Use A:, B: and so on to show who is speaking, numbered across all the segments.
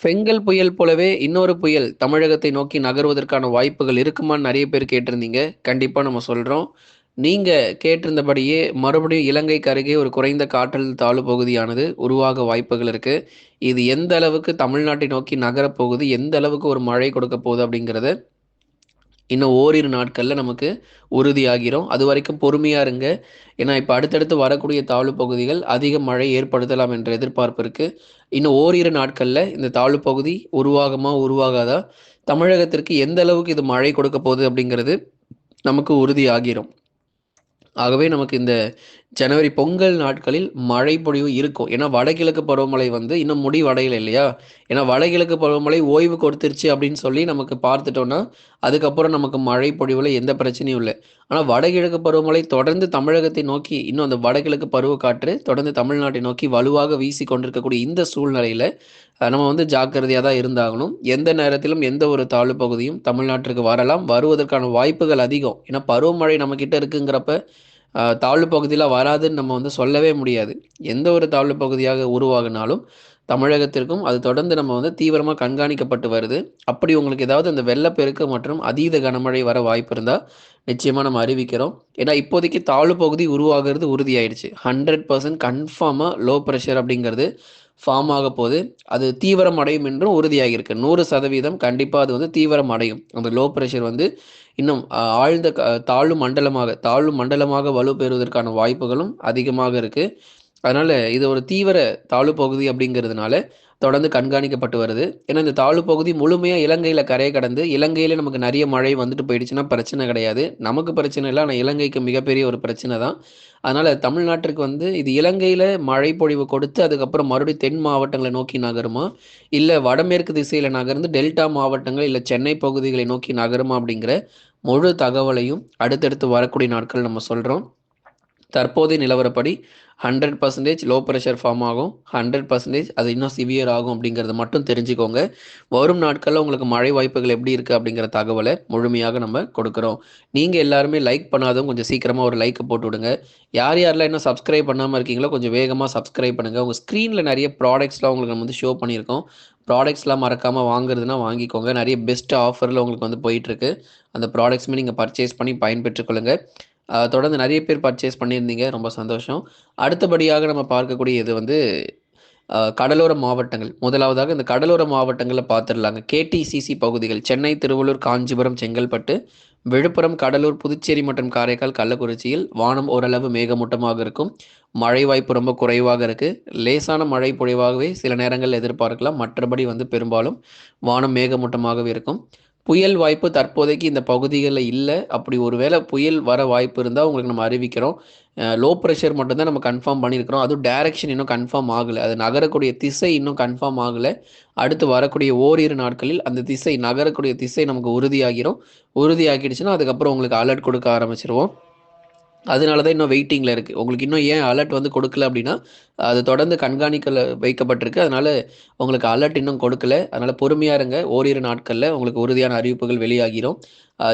A: Fengal புயல் போலவே இன்னொரு புயல் தமிழகத்தை நோக்கி நகர்வதற்கான வாய்ப்புகள் இருக்குமான்னு நிறைய பேர் கேட்டிருந்தீங்க. கண்டிப்பாக நம்ம சொல்கிறோம் நீங்கள் கேட்டிருந்தபடியே மறுபடியும் இலங்கைக்கு அருகே ஒரு குறைந்த காற்றழுத்த தாழ்வு பகுதியானது உருவாக வாய்ப்புகள் இருக்குது இது எந்த அளவுக்கு தமிழ்நாட்டை நோக்கி நகரப் போகுது, எந்த அளவுக்கு ஒரு மழை கொடுக்க போகுது அப்படிங்கிறத இன்னும் ஓரிரு நாட்களில் நமக்கு உறுதியாகிடும் அது வரைக்கும் பொறுமையாக இருங்க. ஏன்னா, இப்போ அடுத்தடுத்து வரக்கூடிய தாழ்வு பகுதிகள் அதிக மழை ஏற்படுத்தலாம் என்ற எதிர்பார்ப்பு இருக்குது இன்னும் ஓரிரு நாட்களில் இந்த தாழ்வு பகுதி உருவாகுமா, உருவாகாதா? தமிழகத்திற்கு எந்த அளவுக்கு இது மழை கொடுக்க போகுது அப்படிங்கிறது நமக்கு உறுதியாகிரும். ஆகவே நமக்கு இந்த ஜனவரி பொங்கல் நாட்களில் மழை பொழிவு இருக்கும். ஏன்னா, வடகிழக்கு பருவமழை வந்து இன்னும் முடிவடையல இல்லையா? ஏன்னா, வடகிழக்கு பருவமழை ஓய்வு கொடுத்துருச்சு அப்படின்னு சொல்லி நமக்கு பார்த்துட்டோம்னா, அதுக்கப்புறம் நமக்கு மழை பொழிவில் எந்த பிரச்சனையும் இல்லை ஆனால் வடகிழக்கு பருவமழை தொடர்ந்து தமிழகத்தை நோக்கி இன்னும் அந்த வடகிழக்கு பருவக்காற்று தொடர்ந்து தமிழ்நாட்டை நோக்கி வலுவாக வீசி கொண்டிருக்கக்கூடிய இந்த சூழ்நிலையில் நம்ம வந்து ஜாக்கிரதையாக தான் இருந்தாகணும். எந்த நேரத்திலும் எந்த ஒரு தாழ்வு பகுதியும் தமிழ்நாட்டிற்கு வரலாம். வருவதற்கான வாய்ப்புகள் அதிகம். ஏன்னா, பருவமழை நம்மக்கிட்ட இருக்குங்கிறப்ப, தாழ்வு பகுதியில் வராதுன்னு நம்ம வந்து சொல்லவே முடியாது. எந்த ஒரு தாழ்வு பகுதியாக உருவாகினாலும் தமிழகத்திற்கும் அது தொடர்ந்து நம்ம வந்து தீவிரமாக கண்காணிக்கப்பட்டு வருது. அப்படி உங்களுக்கு ஏதாவது அந்த வெள்ளப்பெருக்கு மற்றும் அதீத கனமழை வர வாய்ப்பு இருந்தால் நிச்சயமா நம்ம அறிவிக்கிறோம். ஏன்னா, இப்போதைக்கு தாழ்வு பகுதி உருவாகிறது உறுதியாயிடுச்சு. 100% கன்ஃபார்மா லோ ப்ரெஷர் அப்படிங்கிறது ஃபார்ம் ஆக போகுது. அது தீவிரம் அடையும் என்றும் உறுதியாகியிருக்கு. 100% கண்டிப்பா அது வந்து தீவிரம் அடையும். அந்த லோ ப்ரெஷர் வந்து இன்னும் ஆழ்ந்த க தாழ்வு மண்டலமாக தாழ்வு மண்டலமாக வலுப்பெறுவதற்கான வாய்ப்புகளும் அதிகமாக இருக்கு. அதனால இது ஒரு தீவிர தாழ்வு பகுதி அப்படிங்கிறதுனால, தொடர்ந்து கண்காணிக்கப்பட்டு வருது. ஏன்னா, இந்த தாழ்வு பகுதி முழுமையாக இலங்கையில் கரையை கடந்து, இலங்கையில நமக்கு நிறைய மழை வந்துட்டு போயிடுச்சுன்னா பிரச்சனை கிடையாது. நமக்கு பிரச்சனை இல்லை ஆனால் இலங்கைக்கு மிகப்பெரிய ஒரு பிரச்சனை தான். அதனால தமிழ்நாட்டிற்கு வந்து இது இலங்கையில மழை பொழிவு கொடுத்து, அதுக்கப்புறம் மறுபடியும் தென் மாவட்டங்களை நோக்கி நகருமா? இல்ல வடமேற்கு திசையில நகர்ந்து டெல்டா மாவட்டங்கள், இல்ல சென்னை பகுதிகளை நோக்கி நகருமா? அப்படிங்கிற முழு தகவலையும் அடுத்தடுத்து வரக்கூடிய நாட்கள் நம்ம சொல்றோம். தற்போதைய நிலவரப்படி 100% லோ ப்ரெஷர் ஃபார்ம் ஆகும். 100% அது இன்னும் சிவியர் ஆகும் அப்படிங்கிறத மட்டும் தெரிஞ்சுக்கோங்க. வரும் நாட்களில் உங்களுக்கு மழை வாய்ப்புகள் எப்படி இருக்குது அப்படிங்கிற தகவலை முழுமையாக நம்ம கொடுக்குறோம் நீங்கள் எல்லாருமே லைக் பண்ணாதவங்க கொஞ்சம் சீக்கிரமாக ஒரு லைக்கை போட்டு விடுங்க. யார் யாரெல்லாம் இன்னும் சப்ஸ்கிரைப் பண்ணாமல் இருக்கீங்களோ, கொஞ்சம் வேகமாக சப்ஸ்கிரைப் பண்ணுங்கள் உங்கள் ஸ்க்ரீனில் நிறைய ப்ராடக்ட்ஸ்லாம் உங்களுக்கு நம்ம வந்து ஷோ பண்ணியிருக்கோம். ப்ராடக்ட்ஸ்லாம் மறக்காமல் வாங்குறதுனா வாங்கிக்கோங்க. நிறைய பெஸ்ட் ஆஃபரில் உங்களுக்கு வந்து போயிட்டுருக்கு. அந்த ப்ராடக்ட்ஸுமே நீங்கள் பர்ச்சேஸ் பண்ணி பயன்பெற்றுக்கொள்ளுங்கள் தொடர்ந்து நிறைய பேர் பர்ச்சேஸ் பண்ணியிருந்தீங்க. ரொம்ப சந்தோஷம். அடுத்தபடியாக நம்ம பார்க்கக்கூடிய இது வந்து கடலோர மாவட்டங்கள். முதலாவதாக இந்த கடலோர மாவட்டங்களில் பார்த்துடலாங்க. கேடிசிசி பகுதிகள் சென்னை, திருவள்ளூர், காஞ்சிபுரம், செங்கல்பட்டு, விழுப்புரம், கடலூர், புதுச்சேரி மற்றும் காரைக்கால், கள்ளக்குறிச்சியில் வானம் ஓரளவு மேகமூட்டமாக இருக்கும். மழை வாய்ப்பு ரொம்ப குறைவாக இருக்குது லேசான மழை பொழிவாகவே சில நேரங்கள் எதிர்பார்க்கலாம். மற்றபடி வந்து பெரும்பாலும் வானம் மேகமூட்டமாகவே இருக்கும். புயல் வாய்ப்பு தற்போதைக்கு இந்த பகுதிகளில் இல்லை அப்படி ஒருவேளை புயல் வர வாய்ப்பு இருந்தால் உங்களுக்கு நம்ம அறிவிக்கிறோம். லோ ப்ரெஷர் மட்டும்தான் நம்ம கன்ஃபார்ம் பண்ணியிருக்கிறோம். அதுவும் டைரக்ஷன் இன்னும் கன்ஃபார்ம் ஆகலை அது நகரக்கூடிய திசை இன்னும் கன்ஃபார்ம் ஆகலை அடுத்து வரக்கூடிய ஓரிரு நாட்களில் அந்த திசை நகரக்கூடிய திசை நமக்கு உறுதியாகிரும். உறுதியாகிடுச்சுன்னா, அதுக்கப்புறம் உங்களுக்கு அலர்ட் கொடுக்க ஆரம்பிச்சிருவோம் அதனால தான் இன்னும் வெயிட்டிங்கில் இருக்குது உங்களுக்கு இன்னும் ஏன் அலர்ட் வந்து கொடுக்கல அப்படின்னா, அது தொடர்ந்து கண்காணிக்கல வைக்கப்பட்டிருக்கு. அதனால் உங்களுக்கு அலர்ட் இன்னும் கொடுக்கல. அதனால் பொறுமையாக இருங்க. ஓரிரு நாட்களில் உங்களுக்கு உறுதியான அறிவிப்புகள் வெளியாகிடும்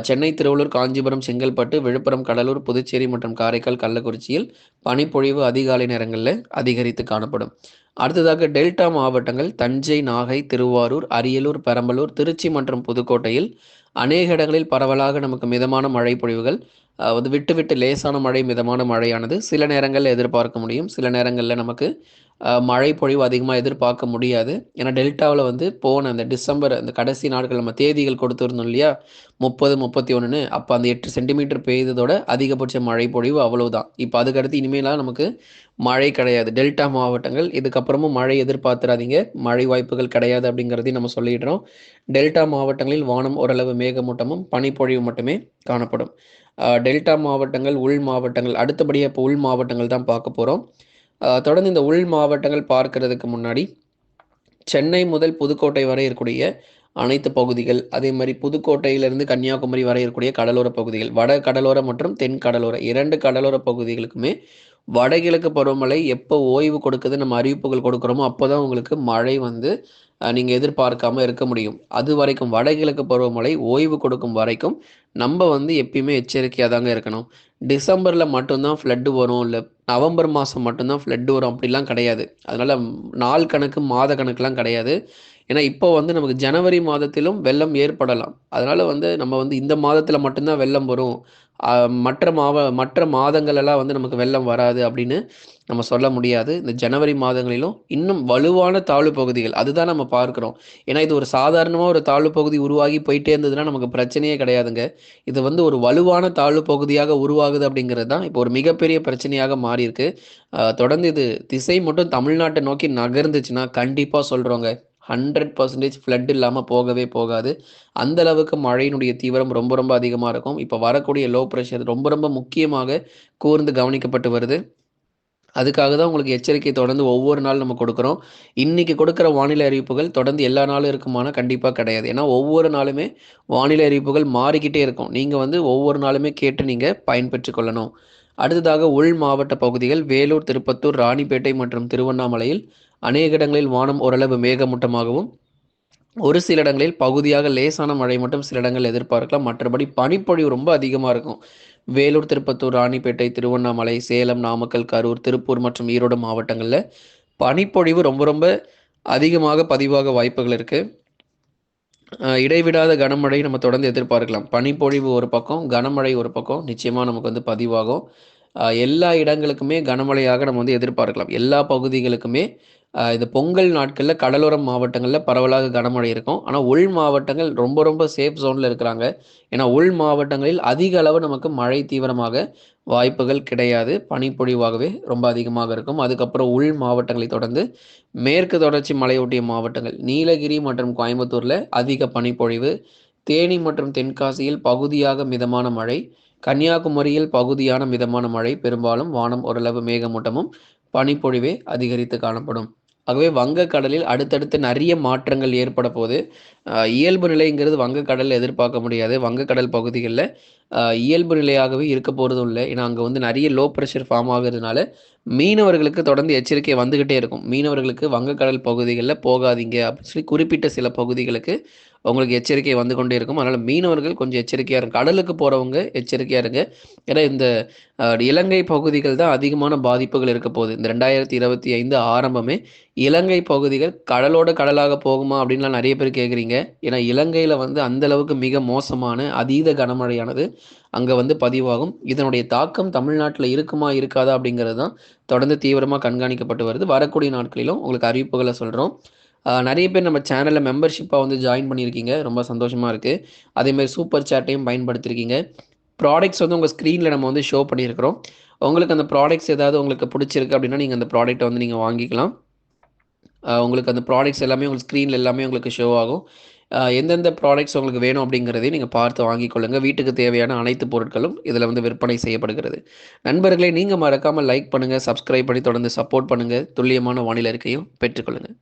A: சென்னை, திருவள்ளூர், காஞ்சிபுரம், செங்கல்பட்டு, விழுப்புரம், கடலூர், புதுச்சேரி மற்றும் காரைக்கால், கள்ளக்குறிச்சியில் பனிப்பொழிவு அதிகாலை நேரங்களில் அதிகரித்து காணப்படும். அடுத்ததாக டெல்டா மாவட்டங்கள் தஞ்சை, நாகை, திருவாரூர், அரியலூர், பெரம்பலூர், திருச்சி மற்றும் புதுக்கோட்டையில் அநேக இடங்களில் பரவலாக நமக்கு மிதமான மழை பொழிவுகள் வந்து விட்டு விட்டு லேசான மழை, மிதமான மழையானது சில நேரங்களில் எதிர்பார்க்க முடியும். சில நேரங்களில் நமக்கு மழை பொழிவு அதிகமாக எதிர்பார்க்க முடியாது. ஏன்னா, டெல்டாவில் வந்து போன அந்த டிசம்பர் அந்த கடைசி நாட்கள் நம்ம தேதிகள் கொடுத்துருந்தோம் இல்லையா? முப்பது முப்பத்தி ஒன்றுன்னு அப்போ அந்த எட்டு சென்டிமீட்டர் பெய்ததோட அதிகபட்ச மழை பொழிவு அவ்வளவுதான். இப்போ அதுக்கடுத்து இனிமேலாம் நமக்கு மழை கிடையாது. டெல்டா மாவட்டங்கள் இதுக்கப்புறமும் மழை எதிர்பார்த்துறாதீங்க. மழை வாய்ப்புகள் கிடையாது அப்படிங்கிறதையும் நம்ம சொல்லிடுறோம். டெல்டா மாவட்டங்களில் வானம் ஓரளவு மேகமூட்டமும், பனிப்பொழிவு மட்டுமே காணப்படும். டெல்டா மாவட்டங்கள், உள் மாவட்டங்கள் அடுத்தபடியாக இப்போ உள் மாவட்டங்கள் தான் பார்க்க போகிறோம் தொடர்ந்து இந்த உள் மாவட்டங்கள் பார்க்கறதுக்கு முன்னாடி, சென்னை முதல் புதுக்கோட்டை வரை இருக்கக்கூடிய அனைத்து பகுதிகள், அதே மாதிரி புதுக்கோட்டையிலிருந்து கன்னியாகுமரி வரை இருக்கக்கூடிய கடலோர பகுதிகள், வட கடலோர மற்றும் தென் கடலோர இரண்டு கடலோர பகுதிகளுக்குமே வடகிழக்கு பருவமழை எப்போ ஓய்வு கொடுக்குது நம்ம அறிவிப்புகள் கொடுக்குறோமோ, அப்பதான் உங்களுக்கு மழை வந்து நீங்கள் நீங்க எதிர்பார்க்காம இருக்க முடியும். அது வரைக்கும் வடகிழக்கு பருவமழை ஓய்வு கொடுக்கும் வரைக்கும், நம்ம வந்து எப்பயுமே எச்சரிக்கையாக தாங்க இருக்கணும். டிசம்பரில் மட்டும்தான் ஃப்ளட்டு வரும். இல்லை நவம்பர் மாதம் மட்டும்தான் ஃப்ளட்டு வரும் அப்படிலாம் கிடையாது. அதனால் நாள் கணக்கு, மாத கணக்குலாம் கிடையாது. ஏன்னா இப்போ வந்து நமக்கு ஜனவரி மாதத்திலும் வெள்ளம் ஏற்படலாம் அதனால் வந்து நம்ம வந்து இந்த மாதத்தில் மட்டும்தான் வெள்ளம் வரும் மற்ற மாவ மற்ற மாதங்களெல்லாம் வந்து நமக்கு வெள்ளம் வராது அப்படின்னு நம்ம சொல்ல முடியாது. இந்த ஜனவரி மாதங்களிலும் இன்னும் வலுவான தாழ்வு பகுதிகள் அதுதான் நம்ம பார்க்குறோம். ஏன்னா இது ஒரு சாதாரணமாக ஒரு தாழ்வு பகுதி உருவாகி போயிட்டே இருந்ததுன்னா நமக்கு பிரச்சனையே கிடையாதுங்க. இது வந்து ஒரு வலுவான தாழ்வு பகுதியாக உருவாகுது அப்படிங்கிறது தான் இப்போ ஒரு மிகப்பெரிய பிரச்சனையாக மாறியிருக்கு. தொடர்ந்து இது திசை மட்டும் தமிழ்நாட்டை நோக்கி நகர்ந்துச்சுன்னா கண்டிப்பாக சொல்கிறோங்க ஹண்ட்ரட் பர்சன்டேஜ் ஃப்ளட் இல்லாமல் போகவே போகாது. அந்த அளவுக்கு மழையினுடைய தீவிரம் ரொம்ப ரொம்ப அதிகமாக இருக்கும். இப்போ வரக்கூடிய லோ ப்ரெஷர் ரொம்ப ரொம்ப முக்கியமாக கூர்ந்து கவனிக்கப்பட்டு வருது. அதுக்காக தான் உங்களுக்கு எச்சரிக்கை தொடர்ந்து ஒவ்வொரு நாள் நம்ம கொடுக்குறோம். இன்றைக்கி கொடுக்குற வானிலை அறிவிப்புகள் தொடர்ந்து எல்லா நாளும் இருக்குமான கண்டிப்பாக கிடையாது. ஏன்னா ஒவ்வொரு நாளுமே வானிலை அறிவிப்புகள் மாறிக்கிட்டே இருக்கும். நீங்கள் வந்து ஒவ்வொரு நாளுமே கேட்டு நீங்கள் பயன்பெற்று கொள்ளணும். அடுத்ததாக உள் மாவட்ட பகுதிகள் வேலூர் திருப்பத்தூர் ராணிப்பேட்டை மற்றும் திருவண்ணாமலையில் அநேக இடங்களில் வானம் ஓரளவு மேகமூட்டமாகவும் ஒரு சில இடங்களில் பகுதியாக லேசான மழை மட்டும் சில இடங்கள் எதிர்பார்க்கலாம். மற்றபடி பனிப்பொழிவு ரொம்ப அதிகமாக இருக்கும். வேலூர் திருப்பத்தூர் ராணிப்பேட்டை திருவண்ணாமலை சேலம் நாமக்கல் கரூர் திருப்பூர் மற்றும் ஈரோடு மாவட்டங்களில் பனிப்பொழிவு ரொம்ப ரொம்ப அதிகமாக பதிவாக வாய்ப்புகள் இருக்குது இடைவிடாத கனமழை நம்ம தொடர்ந்து எதிர்பார்க்கலாம். பனிப்பொழிவு ஒரு பக்கம் கனமழை ஒரு பக்கம் நிச்சயமாக நமக்கு வந்து பதிவாகும். எல்லா இடங்களுக்குமே கனமழையாக நம்ம வந்து எதிர்பார்க்கலாம். எல்லா பகுதிகளுக்குமே இது பொங்கல் நாட்களில் கடலோரம் மாவட்டங்களில் பரவலாக கனமழை இருக்கும். ஆனால் உள் மாவட்டங்கள் ரொம்ப ரொம்ப சேஃப் ஜோனில் இருக்கிறாங்க. ஏன்னா உள் மாவட்டங்களில் அதிக அளவு நமக்கு மழை தீவிரமாக வாய்ப்புகள் கிடையாது. பனிப்பொழிவாகவே ரொம்ப அதிகமாக இருக்கும். அதுக்கப்புறம் உள் மாவட்டங்களை தொடர்ந்து மேற்கு தொடர்ச்சி மலையொட்டிய மாவட்டங்கள் நீலகிரி மற்றும் கோயம்புத்தூரில் அதிக பனிப்பொழிவு தேனி மற்றும் தென்காசியில் பகுதியாக மிதமான மழை கன்னியாகுமரியில் பகுதியான மிதமான மழை பெரும்பாலும் வானம் ஓரளவு மேகமூட்டமும் பனிப்பொழிவே அதிகரித்து காணப்படும். ஆகவே வங்கக்கடலில் அடுத்தடுத்து நிறைய மாற்றங்கள் ஏற்பட போது இயல்பு நிலைங்கிறது வங்கக்கடலில் எதிர்பார்க்க முடியாது. வங்கக்கடல் பகுதிகளில் இயல்பு நிலையாகவே இருக்க போகிறதும் இல்லை. ஏன்னா அங்கே வந்து நிறைய லோ ப்ரெஷர் ஃபார்ம் ஆகுறதுனால மீனவர்களுக்கு தொடர்ந்து எச்சரிக்கை வந்துக்கிட்டே இருக்கும். மீனவர்களுக்கு வங்கக்கடல் பகுதிகளில் போகாதீங்க அப்படின்னு சொல்லி குறிப்பிட்ட சில பகுதிகளுக்கு உங்களுக்கு எச்சரிக்கை வந்து கொண்டே இருக்கும். அதனால் மீனவர்கள் கொஞ்சம் எச்சரிக்கையாக இருங்க. கடலுக்கு போகிறவங்க எச்சரிக்கையாக இருங்க. ஏன்னா இந்த இலங்கை பகுதிகள் தான் அதிகமான பாதிப்புகள் இருக்க போகுது. இந்த ரெண்டாயிரத்தி இருபத்தி ஐந்து ஆரம்பமே இலங்கை பகுதிகள் கடலோட கடலாக போகுமா அப்படின்லாம் நிறைய பேர் கேட்குறீங்க ஏன்னா இலங்கையில் வந்து அந்தளவுக்கு மிக மோசமான அதீத கனமழையானது அங்கே வந்து பதிவாகும். இதனுடைய தாக்கம் தமிழ்நாட்டில் இருக்குமா இருக்காதா அப்படிங்கிறது தான் தொடர்ந்து தீவிரமாக கண்காணிக்கப்பட்டு வருது. வரக்கூடிய நாட்களிலும் உங்களுக்கு அறிவிப்புகளை சொல்கிறோம் நிறைய பேர் நம்ம சேனலில் மெம்பர்ஷிப்பாக வந்து ஜாயின் பண்ணியிருக்கீங்க. ரொம்ப சந்தோஷமாக இருக்குது அதேமாதிரி சூப்பர் சேட்டையும் பயன்படுத்திருக்கீங்க. ப்ராடக்ட்ஸ் வந்து உங்கள் ஸ்க்ரீனில் நம்ம வந்து ஷோ பண்ணியிருக்கிறோம். உங்களுக்கு அந்த ப்ராடக்ட்ஸ் ஏதாவது உங்களுக்கு பிடிச்சிருக்கு அப்படின்னா நீங்கள் அந்த ப்ராடக்ட்டை வந்து நீங்கள் வாங்கிக்கலாம். உங்களுக்கு அந்த ப்ராடக்ட்ஸ் எல்லாமே உங்களுக்கு ஸ்க்ரீனில் எல்லாமே உங்களுக்கு ஷோ ஆகும். எந்தெந்த ப்ராடக்ட்ஸ் உங்களுக்கு வேணும் அப்படிங்கிறதையும் நீங்கள் பார்த்து வாங்கிக்கொள்ளுங்கள் வீட்டுக்கு தேவையான அனைத்து பொருட்களும் இதில் வந்து விற்பனை செய்யப்படுகிறது. நண்பர்களே நீங்கள் மறக்காமல் லைக் பண்ணுங்கள் சப்ஸ்கிரைப் பண்ணி தொடர்ந்து சப்போர்ட் பண்ணுங்கள் துல்லியமான வானிலை இருக்கையும் பெற்றுக்கொள்ளுங்கள்